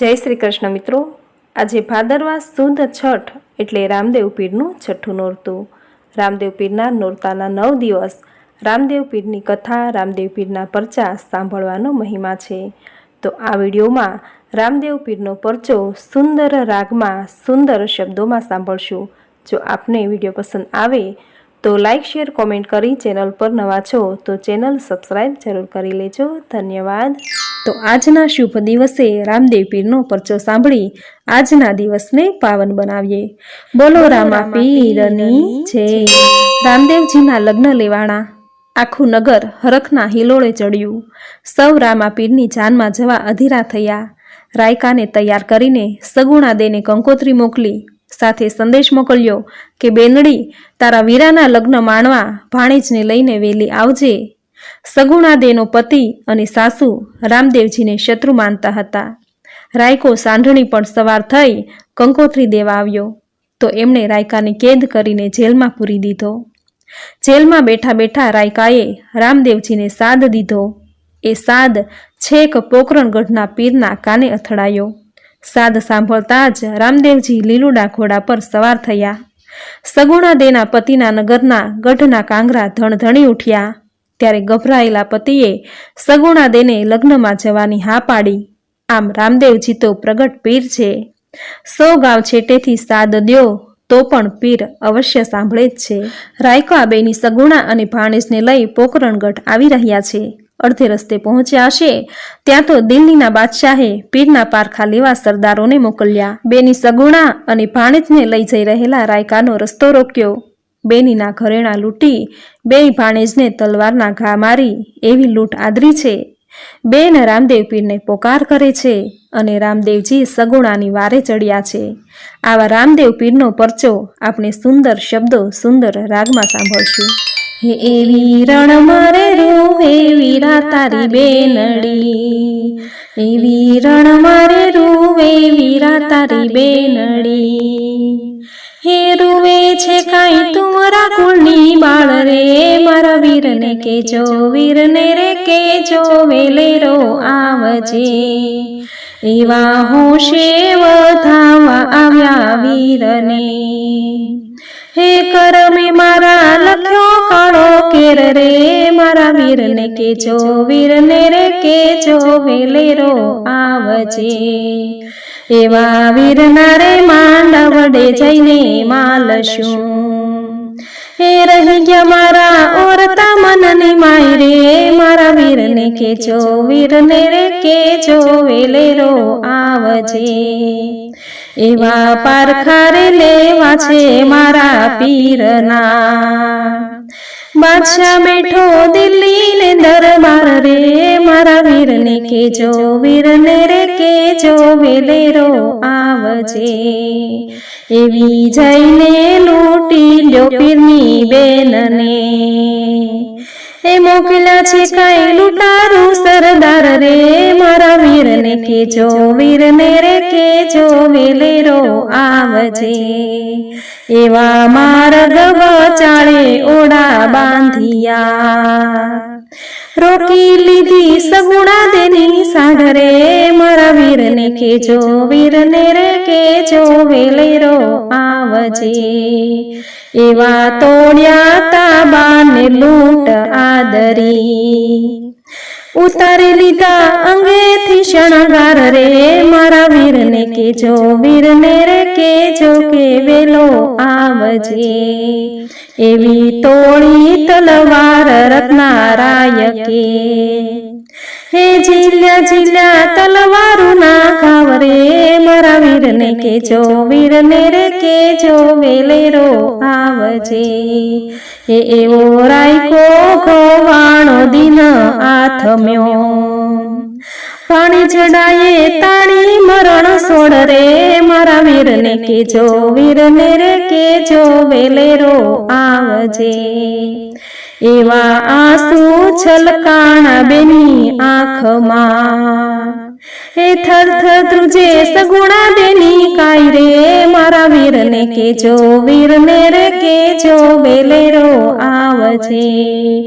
જય શ્રી કૃષ્ણ મિત્રો. આજે ભાદરવા સુદ છઠ એટલે રામદેવ પીરનું છઠ્ઠું નોરતું. રામદેવ પીરના નોરતાના નવ દિવસ રામદેવ પીરની કથા, રામદેવ પીરના પરચા સાંભળવાનો મહિમા છે. તો આ વિડીયોમાં રામદેવ પીરનો પરચો સુંદર રાગમાં સુંદર શબ્દોમાં સાંભળશું. જો આપને વીડિયો પસંદ આવે તો લાઇક શેર, કોમેન્ટ કરી ચેનલ પર નવા છો તો ચેનલ સબસ્ક્રાઈબ જરૂર કરી લેજો. ધન્યવાદ. તો આજના શુભ દિવસે રામદેવ પીરનો પરચો સાંભળી આજના દિવસને પાવન બનાવીએ. બોલો રામા પીરની છે રામદેવજીના લગ્ન લેવાણા. આખું નગર હરખના હિલોળે ચડ્યું. સૌ રામા પીરની જાનમાં જવા અધીરા થયા. રાયકાને તૈયાર કરીને સગુણા દેને કંકોત્રી મોકલી. સાથે સંદેશ મોકલ્યો કે બેનડી તારા વીરાના લગ્ન માણવા ભાણેજને લઈને વેલી આવજે. સગુણાદેનો પતિ અને સાસુ રામદેવજીને શત્રુ માનતા હતા. રાયકો સાંઢણી પણ સવાર થઈ કંકોત્રી દેવા આવ્યો, તો એમણે રાયકાને કેદ કરીને જેલમાં પૂરી દીધો. જેલમાં બેઠા બેઠા રાયકાએ રામદેવજીને સાદ દીધો. એ સાદ છેક પોકરણગઢના પીરના કાને અથડાયો. સાદ સાંભળતા જ રામદેવજી લીલુડા ઘોડા પર સવાર થયા. સગુણાદેના પતિના નગરના ગઢના કાંગરા ધણધણી ઉઠ્યા. ત્યારે ગભરાયેલા પતિએ સગુણાદેને લગ્નમાં જવાની હા પાડી. આમ રામદેવજી તો પ્રગટ પીર છે. સો ગાંવ છેટેથી સાદ દ્યો, તો પણ પીર અવશ્ય સાંભળે જ છે. રાયકા બેની સગુણા અને ભાણેજને લઈ પોકરણગઢ આવી રહ્યા છે. અડધે રસ્તે પહોંચ્યા હશે, ત્યાં તો દિલ્હીના બાદશાહે પીરના પારખા લેવા સરદારોને મોકલ્યા. બેની સગુણા અને ભાણેજને લઈ જઈ રહેલા રાયકાનો રસ્તો રોક્યો. બેનીના ઘરેણા લૂંટી બે ભાણેજને તલવારના ઘા મારી, એવી લૂંટ આદરી છે. બેન રામદેવ પીરને પોકાર કરે છે અને રામદેવજી સગુણાની વારે ચડ્યા છે. આવા રામદેવ પીરનો પરચો આપણે સુંદર શબ્દો સુંદર રાગમાં સાંભળશું. હે એવી રણ મારે રૂવે વીરા તારી બેનડી. એવી રણ મારે રૂવે વીરા તારી બેનડી. હે રૂવે છે કાંઈ તુમરા કુળની બાળ રે, મારા વીરને કેજો, વીરને રે કેજો, વેલેરો આવજે. એવા હોશે વધાવા આવ્યા વીરને. હે કરમે મારા લખ્યો કાળો કેર રે, મારા વીરને કેજો, વીરને રે કેજો, વેલેરો આવજે. એવા વીરના રે માંડવડે જઈને માલશું. હે રહી ગયા મારા ઓરતા મનની માય રે મારા વીરને કેજો, વીરને રે કેજો, વેલેરો આવજે. એવા પારખારે લેવા છે મારા પીરના. બાદશાહ બેઠો દિલ્હી ને દરબાર રે. મારા વીરને કેજો વીરને રે કેજો વેલેરો આવજે. એવી જઈને લૂટી લ્યો પીરની બેનને. એ મોકલ્યા છે કઈ લૂંટારું સરદાર રે. મારા વીરને કેજો વીરને રે કેજો વેલેરો આવજે. એવા માર્ગ ચાળે ઓડા બાંધિયા. રોકી લીધી સગુણા દેની સાઢરે મારા વીરને કેજો, વીરને રે કેજો, વેલેરો આવજે એવા તોડ્યા તાબાને લૂંટ આદરી. ઉતારી લીધા અંગેથી શણગાર રે મારા વીરને કેજો, વીરને રે કેજો કે વેલો આવજે. એવી તોડી તલવાર રત્નારાય કે હે જીલ્યા જીલ્યા તલવારું ના ખાવ ને મારા વીરને કેજો, વીરને રે કેજો, વેલેરો આવજે. હે એવો રાયકો ખોવાણો દિન આથમ્યો પાણી ચડાયે તાણી મરણ સોડ રે. મારા વીરને કેજો વીરને રે કેજો વેલેરો આવજે. એવા આંસુ છલકાણા બેની આંખમાં. હે થર થર ધ્રુજે સગુણા દેની કાઈ રે? મારા વીરને કેજો, વીરને રે કેજો, વેલેરો આવજે.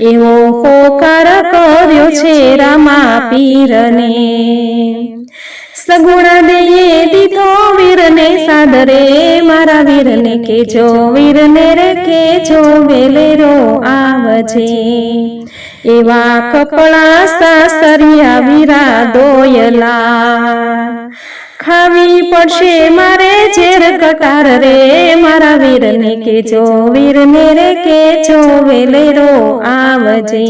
એવો પોકાર કર્યો છે રામા પીરને. સગુણા દઈએ દીધો વીરને સાદરે, મારા વીરને કેજો, વીરને રે કેજો વેલેરો આવજે. એવા કપડા સાસરિયા વીરા દોયલા. ખાવી પડશે મારે ઝેર કકાર રે, મારા વીરને કેજો, વીરને રે કેજો, વેલેરો આવજે.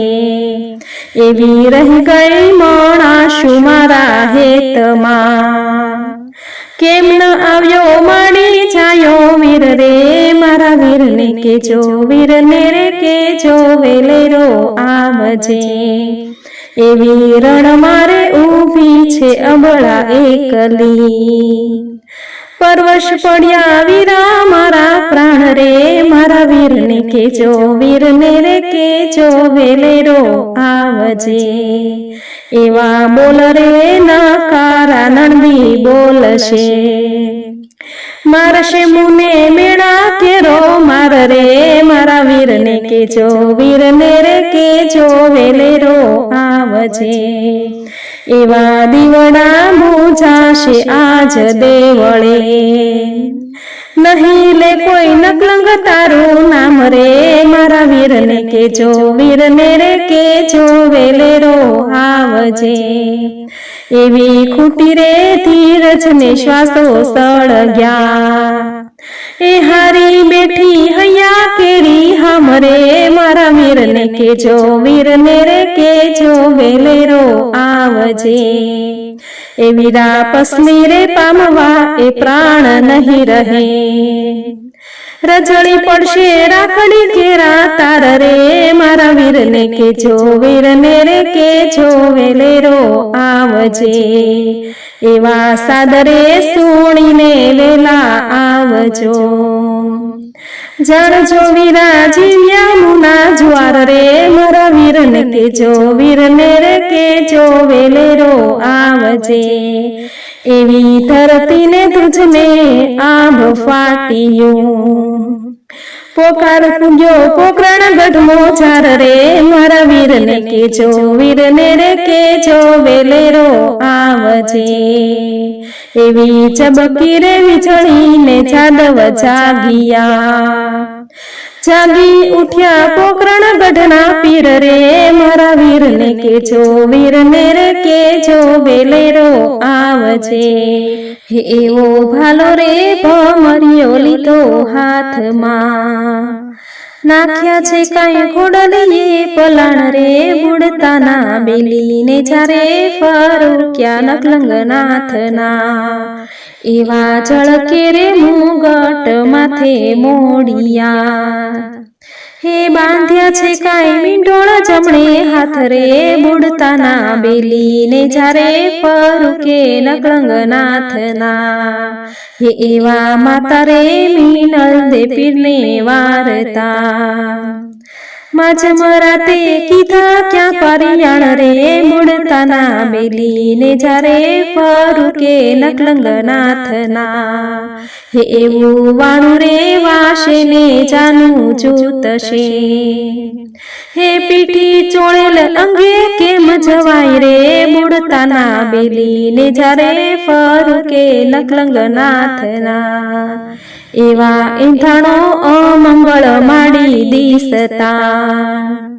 એવી રહી ગઈ મોણાશુ મારા હેતમાં. કેમ ન આવ્યો માડી જાયો વીર રે, મારા વીરને કેજો, વીરને રે કેજો, વેલેરો આવજે. એવી રણ મારે ઊભી છે અબળા એકલી. પરવશ પડ્યા વીરા, મારા પ્રાણ રે, મારા વીરને કેજો વીરને રે કેજો વેલેરો આવજે. એવા બોલ રે, નકારા નંદી બોલશે. મારશે મુને મેળા કેરો, માર રે, મારા વીરને કેજો, વીરને રે કેજો વેલેરો આવજે. એવા દીવડા બુજાશે આજ દેવળે. નહીં લે કોઈ નકલંગ તારું નામ રે. મારા વીરને કેજો વીરને રે કેજો વેલેરો આવજે એવી ખૂટી રે ધીરજને શ્વાસો સળગ્યા. એ હારી બેઠી હૈયા કેરી હમરે મારા વીરને કેજો, વીરને રે કેજો, વેલેરો આવજે. એ વીરા પસની રે પામવા, એ પ્રાણ નહીં રહે. રજળી પડશે રાખડી કેરા તાર રે મારા વીર વીરને રે કેજો, વેલેરો આવજે. એવા સાદરે સુણીને વેલા આવજો. જાણજો વીરા જીવ્યા મુના જ્વાર રે મારા વીરને વીર વીરને રે કેજો, વેલેરો આવજે. એવી ધરતીને તુજને આભ ફાટ્યું. પોકાર પૂગ્યો પોકરણ ગઢમો, ચાર રે, મારા વીરને કેજો, વીરને રે કેજો, વેલેરો આવજે. એવી ચબકી રે, વીજળીને જાદવ જાગિયા જાગી ઉઠ્યા પોકરણ ગઢના પીર રે. મારા વીરને કેજો વીરને રે કેજો બેલેરો આવજે. હે એવો ભાલો રે, ભમરિયો લીધો હાથમાં. નાખ્યા છે કાંઈ ખોડલીએ પલાણ રે બેલી બેલીને જ્યારે ફરુક્યા નકલંગનાથના એવા જળકે રે મુગટ માથે મોડિયા હે બાંધ્યા છે કાંઈ મીંડોળ જમણે હાથ રે બુડતાના બેલીને જ્યારે ફરુકે નકલંગનાથના હે એવા માતા રે મીનલ દે પીરને વારતા. માજ મરાતે કીધા, ક્યાં પરિયાણ રે? મુડતાના બેલીને જ્યારે ફરુકે નકલંગનાથના. હે એવું વાણું રે વાશે ને જાનું જૂતશે. હે પીઠી ચોળેલ અંગે કેમ જવાય રે? મુડતાના બેલીને જ્યારે ફરુકે નકલંગનાથના. એવા ઈંધણો અમંગળ માડી દિસતા.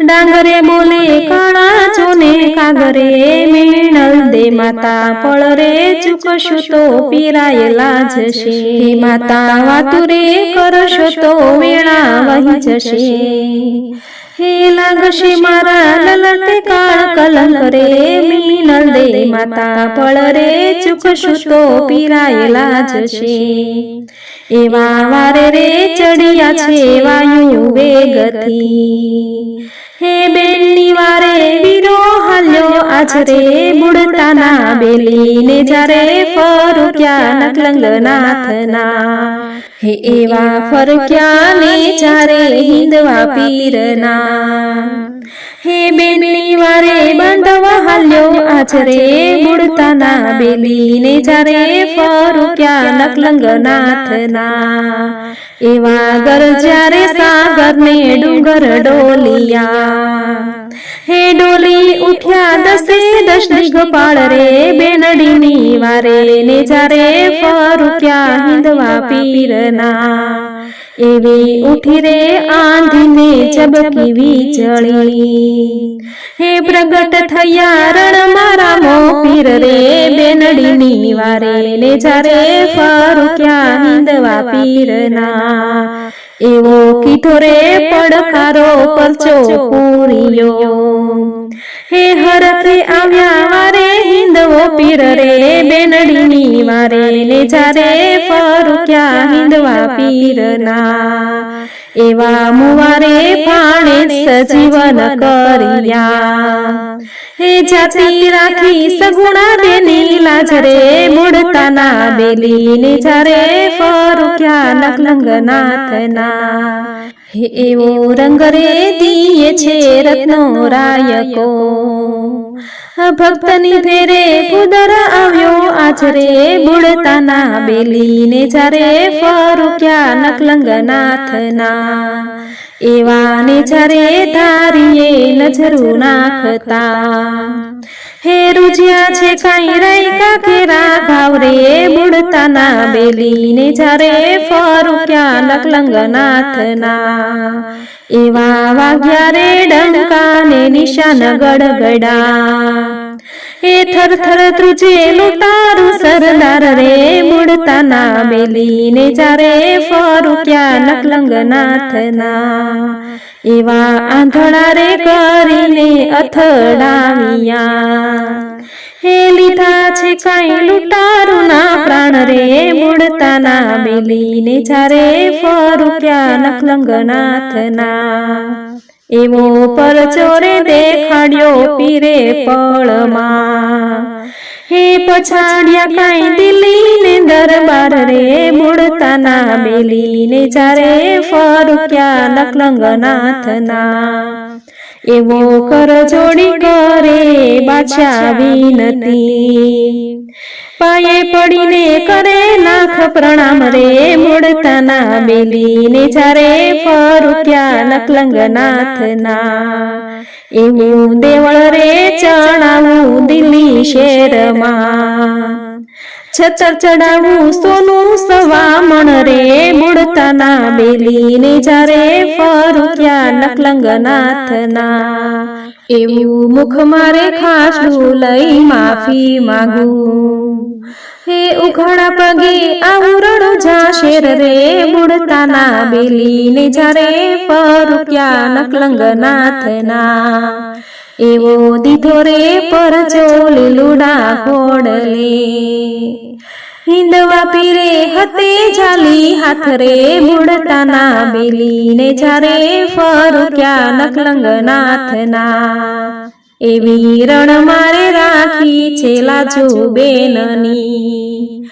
ડાંગરે બોલે કાળા ચોને કાગરે મેણલ દે માતા પળ રે તો પીરાયેલા જશે હે માતા, વાતુરે કરશો તો વેળા વહી જશે. હે લાગશે મારા લલટે કાળ કલંક રે મીનલ દે માતા પળ રે ચૂકશું તો પીરાયેલા જશે એવા વારે રે ચડિયા છે વાયુ વેગથી. હે બેનની વારે વીરો હાલ્યો આજ રે, બુડતાના બેલીને જ્યારે નકલંગ નકલંગનાથના હે એવા ફરક્યા ને જ્યારે હિંદવા પીરના. હે બેનની વારે બાંધવા હાલ્યો આચરે બુડતાના બેલીને જ્યારે ફરક્યા નકલંગનાથના. એવા ગર જ્યારે સાગરને ડુંગર ડોલિયા. હે ડોલી, ઉઠ્યા દસે દશ ગોપાળ રે બેનડીની વારે ને જારે ફરુક્યા હિંદવા પીરના. એવી ઉઠી રે આંધીને ચબકી વીજળી. હે પ્રગટ થયા રણ મારા મો પીર રે, બેનડીની વારે ને જારે ફરુક્યા હિંદવા પીરના. એવો કીધો રે પડકારો પરચો પૂરિયો. હે હરખે આવ્યા વારે હિંદવો પીર રે બેનડીની વારે ને જારે ફરુક્યા હિંદવા પીરના. એવા મુવારે પાણે સજીવન કર્યા. હે જાતિ રાખી સગુણા બેની લાજ રે મૂળતાના બેલી ને જારે ફરુક્યા નકલંગનાથના હે એવો રંગ રે દિયે છે રત્નો રાયકો ભક્તની ફેરે ઉદર આવ્યો આચરે બુડતાના બેલીને જારે ફરુક્યા નકલંગનાથના એવા ને જારે ધારીએ નજરું નાખતા, હે રૂજ્યા છે કાંઈ રાયકા કેરા રાઘાવ રે? બુડતાના બેલીને જ્યારે ફરું ક્યાં નકલંગ નાથના એવા વાગ્યા રે ડંકાને નિશાન ગડગડા એ થર થર ત્રુજે લૂંટારું સરદાર રે મૂળતાના બેલીને જારે ફરુક્યા નકલંગનાથના એવા આંધળા રે કરીને અથડાવ્યા. હે લીધા છે કાંઈ લૂંટારું ના પ્રાણ રે મૂળતાના બેલીને જારે ફરુક્યા નકલંગનાથના એવો પરચોરે દેખાડ્યો પીરે પળમાં. હે પછાડ્યા કાંઈ દિલ્હીને દરબાર રે મૂળતાના બેલીને જ્યારે ફરુક્યા નકલંગનાથના એવો કર જોડી કરે બાછા વિનતી. પાયે પડીને કરે નાખ પ્રણામ રે મૂળતાના બેલીને જારે ફરુક્યા નકલંગનાથના. એવું દેવળ રે ચણાવું દિલ્હી શેરમાં. છતર ચડાવું, સોનું સવામણ રે. મૂળતાના બેલીને જારે ફરુક્યા નકલંગનાથના એવું મુખ મારે ખાસું લઈ માફી માગું. હે ઉઘાડા પગે આવું રડું જા શેર રે. મૂળતાના બેલીને જારે ફરુક્યા નકલંગનાથના એવો દીધો રે પરચો લીલુડા ખોડલે. હિંદવા પીરે હતે જાલી હાથ રે મૂળતાના બેલીને જારે ફરુક્યા નકલંગનાથના. એવી રણ મારે રાખી છે લાજુ બેનની.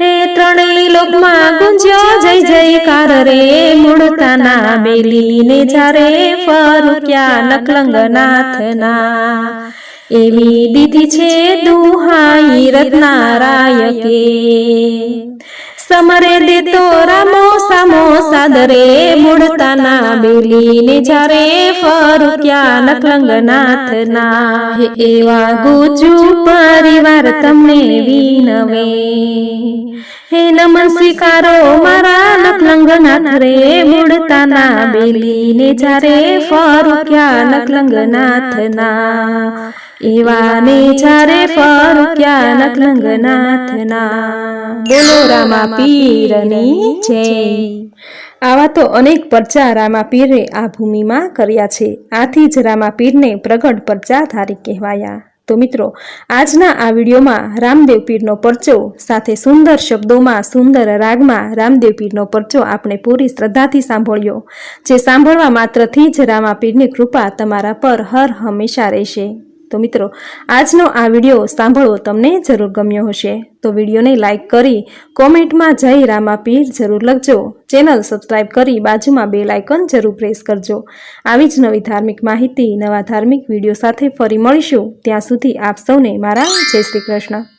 હે ત્રણેય લોકમાં ગુંજ્યો જય જયકાર રે, મૂળતાના બેલીને જારે ફરુક્યા નકલંગનાથના. એવી દીધી છે દુહાઈ રત્નારાયકે. સમરે દેતો રામો સામો સાદરે મૂળતાના બેલીને જારે ફરુક્યા નકલંગનાથના હે એવા ગુજુ પરિવાર તમને વિનવે. હે નમન સ્વીકારો મારા નકલંગનાથ રે મૂળતાના બેલીને જારે ફરુક્યા નકલંગનાથના એવા ને જારે ફરુક્યા નકલંગનાથના બોલો રામા પીરની જય. આવા તો અનેક પરચા રામાપીરે આ ભૂમિમાં કર્યા છે. આથી જ રામાપીરને પ્રગટ પરચાધારી કહેવાયા. તો મિત્રો, આજના આ વિડીયોમાં રામદેવ પરચો સાથે સુંદર શબ્દોમાં સુંદર રાગમાં રામદેવ પીરનો પરચો આપણે પૂરી શ્રદ્ધાથી સાંભળ્યો, જે સાંભળવા માત્રથી જ રામા પીરની કૃપા તમારા પર હર હંમેશા રહેશે. તો મિત્રો, આજનો આ વીડિયો સાંભળવો તમને જરૂર ગમ્યો હશે. તો વિડીયોને લાઇક કરી, કોમેન્ટમાં જય રામા પીર જરૂર લખજો. ચેનલ સબસ્ક્રાઇબ કરી બાજુમાં બે લાઇકન જરૂર પ્રેસ કરજો. આવી જ નવી ધાર્મિક માહિતી, નવા ધાર્મિક વીડિયો સાથે ફરી મળીશું. ત્યાં સુધી આપ સૌને મારા જય શ્રી કૃષ્ણ.